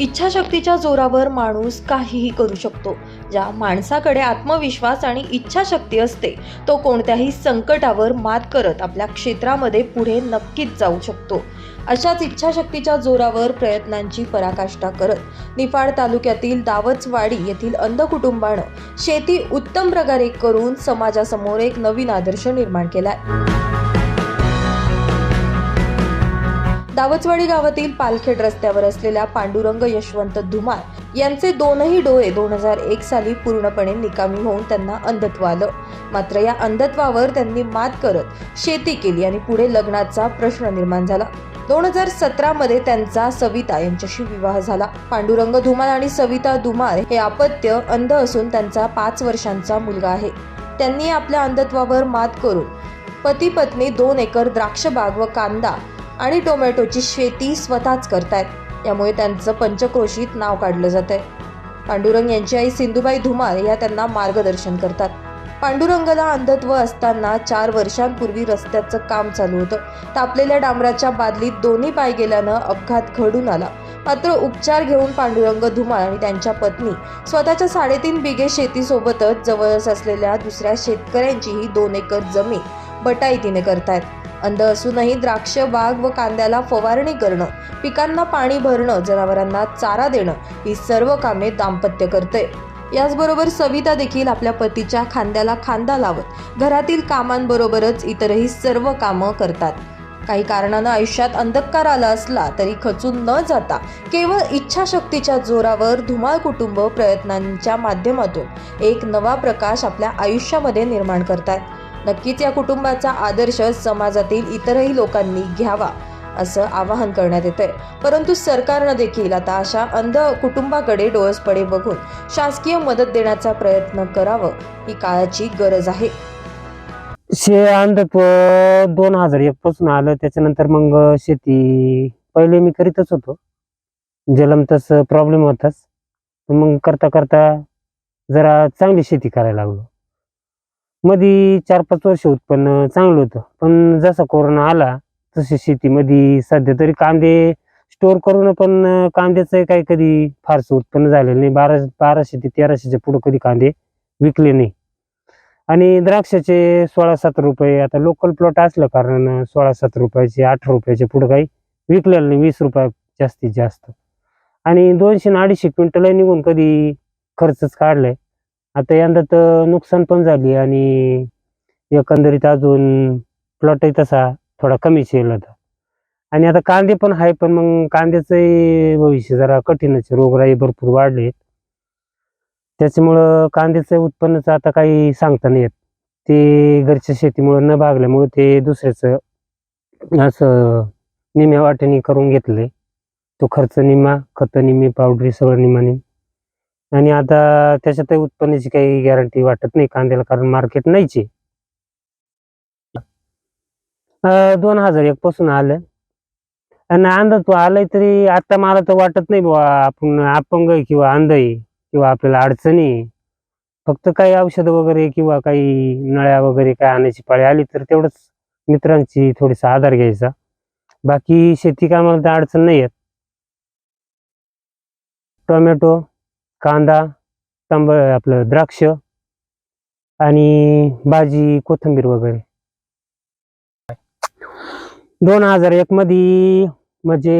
इच्छाशक्तीच्या जोरावर माणूस काहीही करू शकतो. ज्या माणसाकडे आत्मविश्वास आणि इच्छाशक्ती असते तो कोणत्याही संकटावर मात करत आपल्या क्षेत्रामध्ये पुढे नक्कीच जाऊ शकतो. अशाच इच्छाशक्तीच्या जोरावर प्रयत्नांची पराकाष्ठा करत निफाड तालुक्यातील दावचवाडी येथील अंध कुटुंबानं शेती उत्तम प्रकारे करून समाजासमोर एक नवीन आदर्श निर्माण केलाय. दावचवाडी गावातील पालखेड रस्त्यावर असलेल्या पांडुरंग यशवंत धुमार यांचे दोनही डोळे दोन हजार एक साली पूर्णपणे निकामी होऊन त्यांना अंधत्व आलं. मात्र या अंधत्वावर त्यांनी मात करत शेती केली आणि पुढे लग्नाचा प्रश्न निर्माण झाला. दोन हजार सतरामध्ये त्यांचा सविता यांच्याशी विवाह झाला. पांडुरंग धुमार आणि सविता धुमार हे अपत्य अंध असून त्यांचा पाच वर्षांचा मुलगा आहे. त्यांनी आपल्या अंधत्वावर मात करून पती पत्नी दोन एकर द्राक्ष बाग व कांदा आणि टोमॅटोची शेती स्वतःच करतायत. यामुळे त्यांचं पंचक्रोशीत नाव काढलं जात आहे पांडुरंग यांची आई सिंधुबाई धुमाळ या त्यांना मार्गदर्शन करतात. पांडुरंगाला अंधत्व असताना चार वर्षांपूर्वी रस्त्याचं काम चालू होतं. तापलेल्या डांबराच्या बादलीत दोन्ही पाय गेल्यानं अपघात घडून आला. मात्र उपचार घेऊन पांडुरंग धुमाळ आणि त्यांच्या पत्नी स्वतःच्या साडेतीन बिघे शेतीसोबतच जवळच असलेल्या दुसऱ्या शेतकऱ्यांचीही दोन एकर जमीन बटाईतीने करतायत. अंध असूनही द्राक्ष बाग व कांद्याला फवारणी करणं पिकांना पाणी भरणं जनावरांना चारा देणं ही सर्व कामे दाम्पत्य करते याचबरोबर सविता देखील आपल्या पतीच्या खांद्याला खांदा लावत घरातील कामांबरोबरच इतरही सर्व कामं करतात. काही कारणानं आयुष्यात अंधकार आला असला तरी खचून न जाता केवळ इच्छाशक्तीच्या जोरावर धुमाळ कुटुंब प्रयत्नांच्या माध्यमातून एक नवा प्रकाश आपल्या आयुष्यामध्ये निर्माण करतात. नक्कीच या कुटुंबाचा आदर्श समाजातील इतरही लोकांनी घ्यावा असं आवाहन करण्यात येतंय. परंतु सरकारनं देखील आता अशा अंध कुटुंबाकडे डोळसपणे बघून शासकीय मदत देण्याचा प्रयत्न करावं ही काळाची गरज आहे. शे अंधत्व दोन हजार एक पासून आलं त्याच्यानंतर मग शेती पहिले मी करीतच होतो. जलमतच प्रॉब्लेम होताच. मग करता करता जरा चांगली शेती करायला लागलो. मधी चार पाच वर्ष उत्पन्न चांगलं होतं. पण जसा कोरोना आला तशी शेतीमध्ये सध्या तरी कांदे स्टोर करून पण कांद्याचं काही कधी फारसं उत्पन्न झालेलं नाही. बारा बाराशे ते तेराशेच्या पुढं कधी कांदे विकले नाही. आणि द्राक्षाचे सोळा सतरा रुपये आता लोकल प्लॉट असलं कारण सोळा सात रुपयाचे आठ रुपयाचे पुढं काही विकलेलं नाही. वीस रुपये जास्तीत जास्त. आणि दोनशे आणि अडीचशे क्विंटल निघून कधी खर्चच काढलाय. आता यंदा तर नुकसान पण झाली आणि एकंदरीत अजून प्लॉटही तसा थोडा कमी शेल होता. आणि आता कांदे पण आहे पण मग कांद्याचंही भविष्य जरा कठीणच रोगराई भरपूर वाढले त्याच्यामुळं कांद्याचं उत्पन्नच आता काही सांगता नाही येत. ते घरच्या शेतीमुळं न भागल्यामुळं ते दुसऱ्याचं असं निम्या वाटेने करून घेतलंय. तो खर्च निम्मा खत निम्मी पावडरी सगळं निम्मा. आणि आता त्याच्यातही उत्पन्नाची काही गॅरंटी वाटत नाही कांद्याला कारण मार्केट नाहीचे. दोन हजार एक पासून आलं. आणि अंधत्व आलाय तरी आता मला तर वाटत नाही बुवा आपण अपंग आहे किंवा अंध आहे किंवा आपल्याला अडचणी फक्त काही औषधं वगैरे किंवा काही नळ्या वगैरे काय आणायची पाळी आली तर तेवढंच मित्रांची थोडीसा आधार घ्यायचा. बाकी शेती कामाला तर अडचण नाही आहेत टोमॅटो कांदा तांब आपलं द्राक्ष आणि भाजी कोथिंबीर वगैरे. दोन हजार एक मध्ये म्हणजे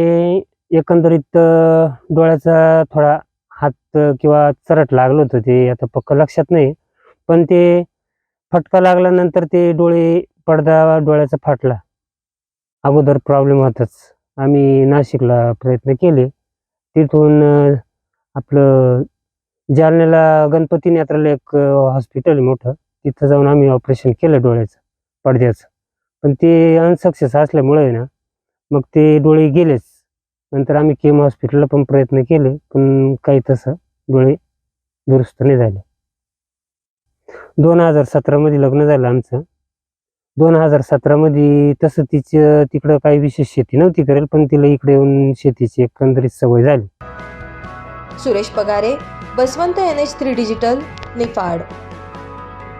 एकंदरीत डोळ्याचा थोडा हात किंवा चरट लागलं होतं ते आता पक्क लक्षात नाही. पण ते फटका लागल्यानंतर ते डोळे पडदा डोळ्याचा फाटला. अगोदर प्रॉब्लेम होताच. आम्ही नाशिकला प्रयत्न केले. तिथून आपलं जालन्याला गणपती नेत्राला एक हॉस्पिटल मोठं. तिथं जाऊन आम्ही ऑपरेशन केलं डोळ्याचं पडद्याचं. पण ते अनसक्सेस असल्यामुळे ना मग ते डोळे गेलेच. नंतर आम्ही केम हॉस्पिटलला पण प्रयत्न केले पण काही तसं डोळे दुरुस्त नाही झाले. दोन हजार सतरामध्ये लग्न झालं आमचं. दोन हजार सतरामध्ये तसं तिचं तिकडं काही विशेष शेती नव्हती करेल पण तिला इकडे येऊन शेतीची एकंदरीत सवय झाली. Suresh Pagare Baswant N H three digital Niphad.